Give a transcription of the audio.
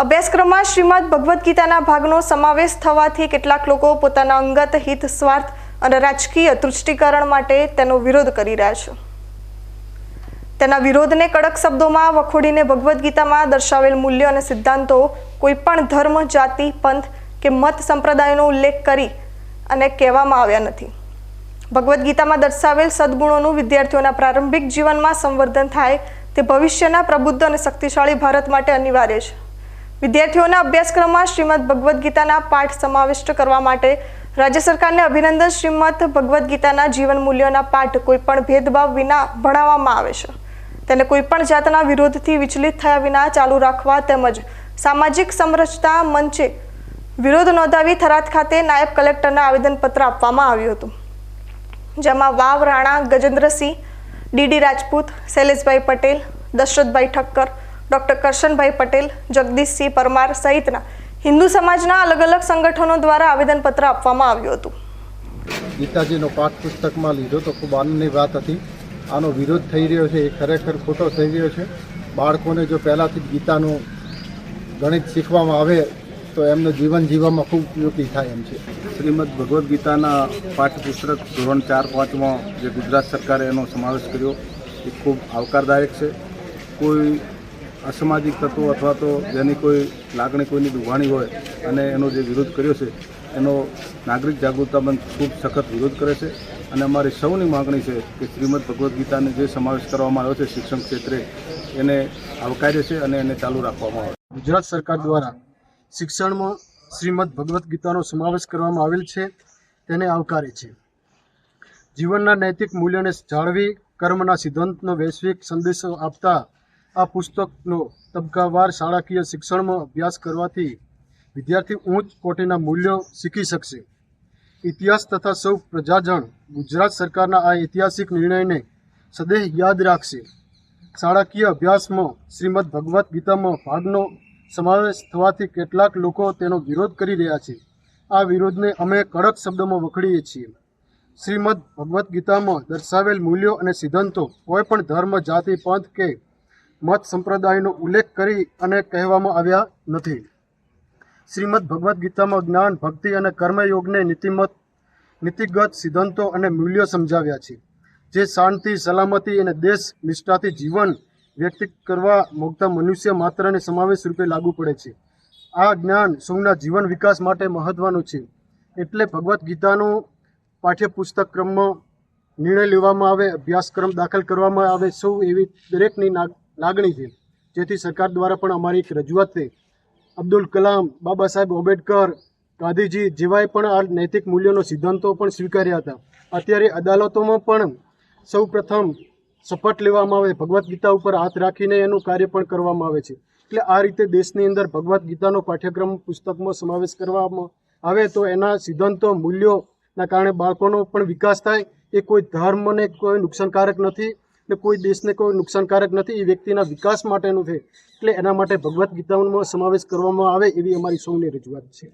અભ્યાસક્રમમાં શ્રીમદ ભગવદ્ ગીતાના ભાગનો સમાવેશ થવાથી કેટલાક લોકો પોતાના અંગત હિત, સ્વાર્થ અને રાજકીય તૃષ્ટિકરણ માટે તેનો વિરોધ કરી રહ્યા છે. તેના વિરોધને કડક શબ્દોમાં વખોડીને ભગવદ્ ગીતામાં દર્શાવેલ મૂલ્યો અને સિદ્ધાંતો કોઈ પણ ધર્મ, જાતિ, પંથ કે મત સંપ્રદાયનો ઉલ્લેખ કરી અને કહેવામાં આવ્યા નથી. ભગવદ્ ગીતામાં દર્શાવેલ સદગુણોનું વિદ્યાર્થીઓના પ્રારંભિક જીવનમાં સંવર્ધન થાય તે ભવિષ્યના પ્રબુદ્ધ અને શક્તિશાળી ભારત માટે અનિવાર્ય છે. વિદ્યાર્થીઓના અભ્યાસક્રમમાં શ્રીમદ ભગવદ્ ગીતાના પાઠ સમાવિષ્ટ કરવા માટે રાજ્ય સરકારને અભિનંદન. શ્રીમદ ભગવદ્ ગીતાના જીવન મૂલ્યોના પાઠ કોઈપણ ભેદભાવ વિના ભણાવવામાં આવે છે. તેને કોઈપણ જાતના વિરોધથી વિચલિત થયા વિના ચાલુ રાખવા તેમજ સામાજિક સમરસતા મંચે વિરોધ નોંધાવી થરાદ ખાતે નાયબ કલેક્ટરના આવેદનપત્ર આપવામાં આવ્યું હતું. જેમાં વાવ રાણા ગજેન્દ્રસિંહ ડીડી રાજપૂત, શૈલેષભાઈ પટેલ, દશરથભાઈ ઠક્કર ડૉક્ટર કરશનભાઈ પટેલ જગદીશસિંહ પરમાર સહિતના હિન્દુ સમાજના અલગ અલગ સંગઠનો દ્વારા આવેદનપત્ર આપવામાં આવ્યું હતું. ગીતાજીનો પાઠ પુસ્તકમાં લીધો તો ખૂબ આનંદની વાત હતી. આનો વિરોધ થઈ રહ્યો છે એ ખરેખર ખોટો થઈ રહ્યો છે. બાળકોને જો પહેલાંથી જ ગીતાનું ગણિત શીખવામાં આવે તો એમનું જીવન જીવવામાં ખૂબ ઉપયોગી થાય એમ છે. શ્રીમદ ભગવદ્ ગીતાના પાઠ્યપુસ્તક ધોરણ ચાર પાંચમાં જે ગુજરાત સરકારે એનો સમાવેશ કર્યો એ ખૂબ આવકારદાયક છે. કોઈ અસામાજિક તત્વો અથવા તો જેની કોઈ લાગણી કોઈની દુભાણી હોય અને એનો જે વિરોધ કર્યો છે, એનો નાગરિક જાગૃતતા બંધ ખૂબ સખત વિરોધ કરે છે. અને અમારી સૌની માગણી છે કે શ્રીમદ ભગવદ્ ગીતાને જે સમાવેશ કરવામાં આવ્યો છે શિક્ષણ ક્ષેત્રે, એને આવકાર્ય છે અને એને ચાલુ રાખવામાં આવે ગુજરાત સરકાર દ્વારા શિક્ષણમાં શ્રીમદ ભગવદ્ ગીતાનો સમાવેશ કરવામાં આવેલ છે, તેને આવકારે છે. જીવનના નૈતિક મૂલ્યોને જાળવી, કર્મના સિદ્ધાંતનો વૈશ્વિક સંદેશો આપતા આ પુસ્તકનો તબક્કાવાર શાળાકીય શિક્ષણમાં અભ્યાસ કરવાથી વિદ્યાર્થી ઉચ્ચ કોટીના મૂલ્યો શીખી શકશે. ઇતિહાસ તથા સૌ પ્રજાજણ ગુજરાત સરકારના આ ઐતિહાસિક નિર્ણયને સદેહ યાદ રાખશે. શાળાકીય અભ્યાસમાં શ્રીમદ ભગવદ્ ગીતામાં ભાગનો સમાવેશ થવાથી કેટલાક લોકો તેનો વિરોધ કરી રહ્યા છે. આ વિરોધને અમે કડક શબ્દોમાં વખડીએ છીએ. શ્રીમદ ભગવદ્ ગીતામાં દર્શાવેલ મૂલ્યો અને સિદ્ધાંતો કોઈ પણ ધર્મ, જાતિ, પંથ કે મત સંપ્રદાયનો ઉલ્લેખ કરી અને કહેવામાં આવ્યા નથી. શ્રીમદ ભગવદ્ ગીતામાં જ્ઞાન, ભક્તિ અને કર્મયોગને નીતિમત, નીતિગત સિદ્ધાંતો અને મૂલ્યો સમજાવ્યા છે, જે શાંતિ, સલામતી અને દેશ નિષ્ઠાથી જીવન વ્યક્ત કરવા મોગતા મનુષ્ય માત્રને સમાવેશ રૂપે લાગુ પડે છે. આ જ્ઞાન સૌના જીવન વિકાસ માટે મહત્વનું છે. એટલે ભગવદ્ ગીતાનું પાઠ્યપુસ્તક ક્રમમાં નિર્ણય લેવામાં આવે, અભ્યાસક્રમ દાખલ કરવામાં આવે, સૌ એવી દરેકની ના- લાગણી છે. જેથી સરકાર દ્વારા પણ અમારી એક રજૂઆત છે અબ્દુલ કલામ, બાબા સાહેબ આંબેડકર, ગાંધીજી જેવાએ પણ આ નૈતિક મૂલ્યોનો સિદ્ધાંતો પણ સ્વીકાર્યા હતા. અત્યારે અદાલતોમાં પણ સૌ પ્રથમ શપથ લેવામાં આવે, ભગવદ્ ગીતા ઉપર હાથ રાખીને એનું કાર્ય પણ કરવામાં આવે છે. એટલે આ રીતે દેશની અંદર ભગવદ્ ગીતાનો પાઠ્યક્રમ, પુસ્તકમાં સમાવેશ કરવામાં આવે તો એના સિદ્ધાંતો, મૂલ્યોના કારણે બાળકોનો પણ વિકાસ થાય. એ કોઈ ધર્મને કોઈ નુકસાનકારક નથી. ને કોઈ દેશને કોઈ નુકસાનકારક નથી, એ વ્યક્તિના વિકાસ માટેનું છે. એટલે એના માટે ભગવદ્ ગીતામાં સમાવેશ કરવામાં આવે એવી અમારી સૌની રજૂઆત છે.